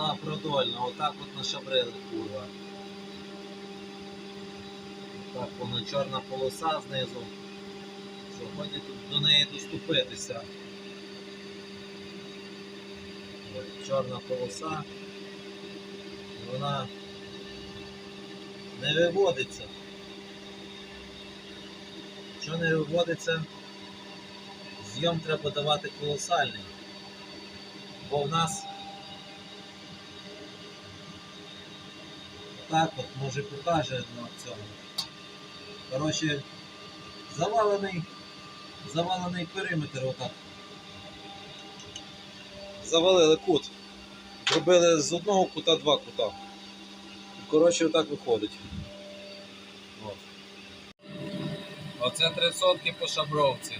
Вона продольна, отак от нашабрили курва. Так, воно чорна полоса знизу. Що ході тут до неї доступитися. Чорна полоса. Вона не виводиться. Що не виводиться, зйом треба давати колосальний. Бо в нас так от, може покаже на цьому. Коротше, завалений, завалений периметр отак. Завалили кут. Зробили з одного кута два кута. Коротше, отак виходить. От. Оце три сотки по шабровці.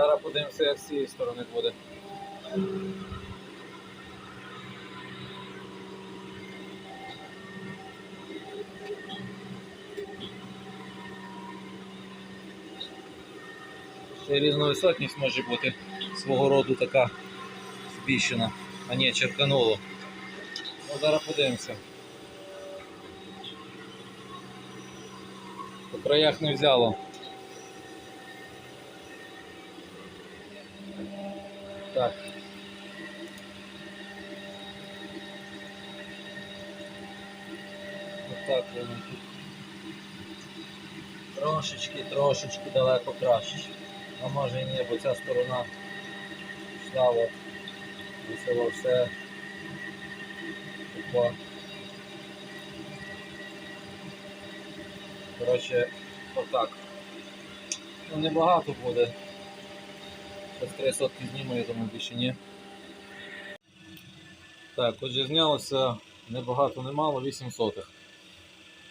Зараз подивимося, як з цієї сторони буде. Ще різновисотність може бути свого роду така збільшена. А ні, черкануло. Ну, зараз подивимося. По краях не взяло. Так. Отак воно тут. Трошечки, трошечки далеко краще. А може і ні, бо ця сторона йшла от. Весело все. Опа. Коротше, отак. Ну небагато буде. Зараз 3 сотки зніму, я думаю, більше ні. Так, отже, знялося небагато, немало, 8 сотих.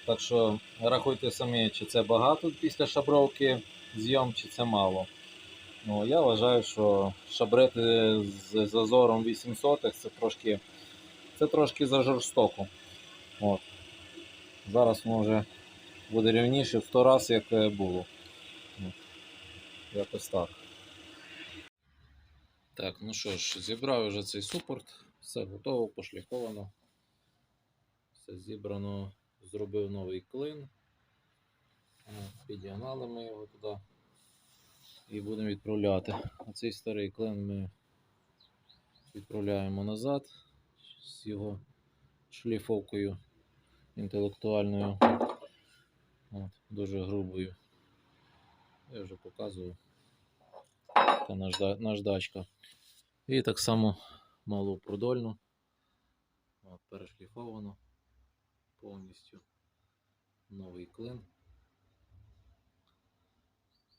Так що рахуйте самі, чи це багато після шабровки зйом, чи це мало. Ну, я вважаю, що шабрити з зазором 8 сотих це трошки, це трошки зажорстоко. От. Зараз воно вже буде рівніше в 100 разів, як е, було. Якось так. Так, ну що ж, зібрав вже цей супорт, все готово, пошліфовано. Все зібрано, зробив новий клин. Підігнали ми його туди і будемо відправляти. А цей старий клин ми відправляємо назад з його шліфовкою інтелектуальною. От, дуже грубою. Я вже показував. Нажда, наждачка. І так само малопродольно. Перешліфовано повністю новий клин.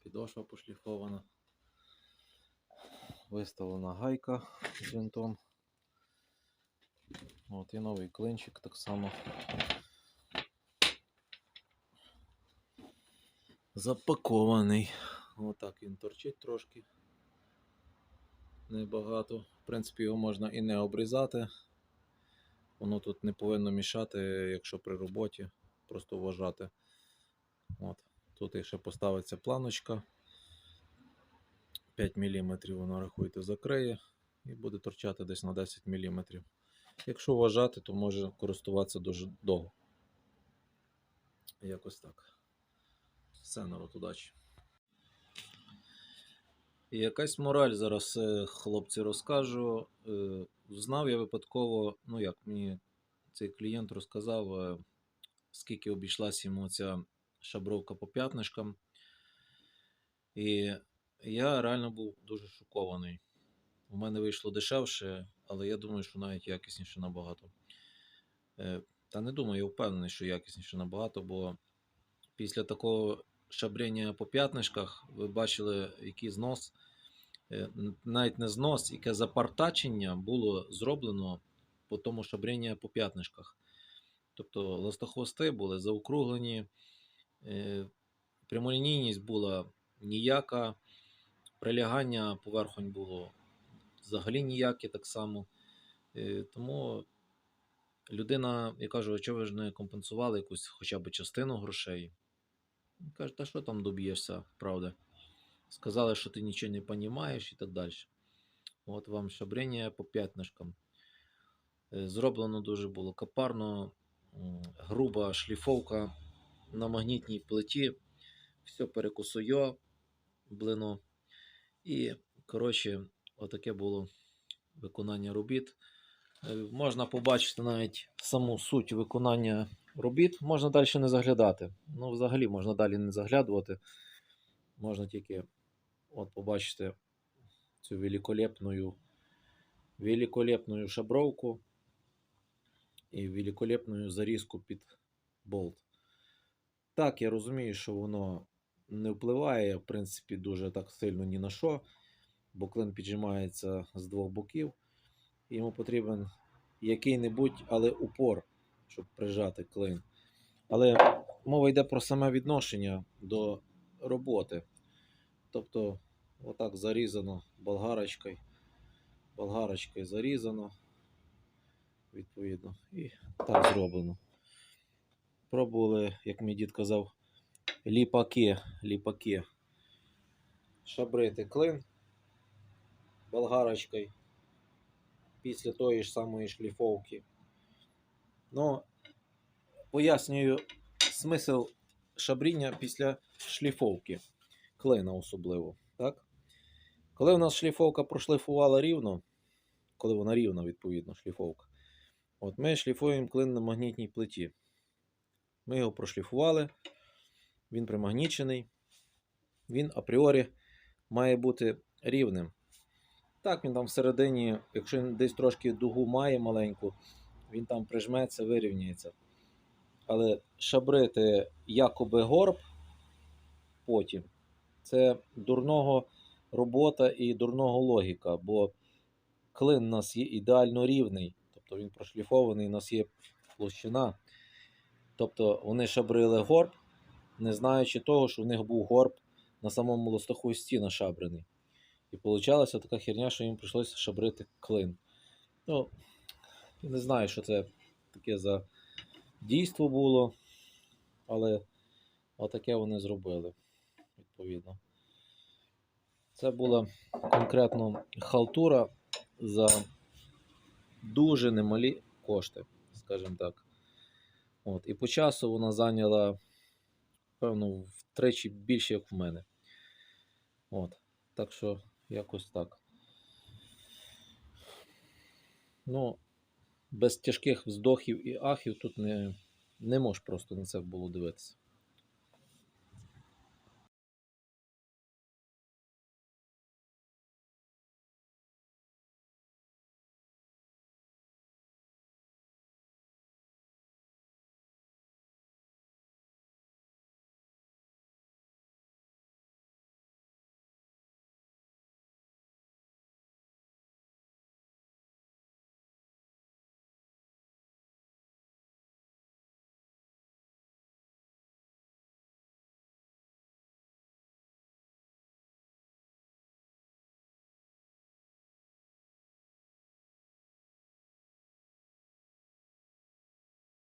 Підошва пошліфована. Виставлена гайка з винтом. От і новий клинчик так само. Запакований. Отак він торчить трошки. Небагато. В принципі, його можна і не обрізати. Воно тут не повинно мішати, якщо при роботі, просто вважати. От. Тут ще поставиться планочка. 5 мм вона рахуйте закриє і буде торчати десь на 10 мм. Якщо вважати, то може користуватися дуже довго. Якось так. Все, народ, удачі. І якась мораль зараз, е, хлопці, розкажу. Е, Знав я випадково, ну як мені цей клієнт розказав, е, скільки обійшлась йому ця шабровка по п'ятнишкам. І я реально був дуже шокований. У мене вийшло дешевше, але я думаю, що навіть якісніше набагато. Та не думаю, я впевнений, що якісніше набагато, бо після такого шабрення по п'ятнишках ви бачили, який знос, Е, навіть не знос, яке запартачення було зроблено по тому шабрення по п'ятнишках. Тобто листохвости були заокруглені, е, прямолінійність була ніяка, прилягання поверхонь було взагалі ніяке так само. Е, Тому людина, я кажу, а чого ви ж не компенсували якусь хоча б частину грошей? Каже, та що там доб'єшся, правда? Сказали, що ти нічого не розумієш і так далі. От вам шабрення по п'ятнишкам. Е, Зроблено дуже було капарно, груба шліфовка на магнітній плиті. Все перекусує блино. І, коротше, отаке було виконання робіт. Е, Можна побачити навіть саму суть виконання робіт. Можна далі не заглядати. Ну, взагалі, можна далі не заглядувати. Можна тільки от побачити цю великолепну, великолепну шабровку і великолепну зарізку під болт. Так, я розумію, що воно не впливає, в принципі, дуже так сильно ні на що, бо клин піджимається з двох боків. Йому потрібен який-небудь, але упор, щоб прижати клин. Але мова йде про саме відношення до роботи. Тобто, отак зарізано болгарочкою. Болгарочкою зарізано. Відповідно. І так зроблено. Пробували, як мій дід казав, ліпаки, ліпаки. Шабрити клин болгарочкою після тої ж самої шліфовки. Ну, пояснюю смисл шабріння після шліфовки. Клина особливо. Так? Коли у нас шліфовка прошліфувала рівно, коли вона рівна, відповідно, шліфовка, от ми шліфуємо клин на магнітній плиті. Ми його прошліфували, він примагнічений, він апріорі має бути рівним. Так, він там всередині, якщо він десь трошки дугу має маленьку, він там прижметься, вирівняється. Але шабрити якоби горб потім це дурного робота і дурного логіка, бо клин у нас є ідеально рівний, тобто він прошліфований, у нас є площина. Тобто вони шабрили горб, не знаючи того, що в них був горб на самому листохвості нашабрений. І получалася така херня, що їм прийшлося шабрити клин. Ну, не знаю, що це таке за дійство було, але отаке вони зробили, відповідно. Це була конкретно халтура за дуже немалі кошти, скажімо так. От. І по часу вона зайняла, певно, втричі більше, як в мене. От. Так що якось так. Ну, без тяжких вздохів і ахів тут не, не можеш просто на це було дивитися.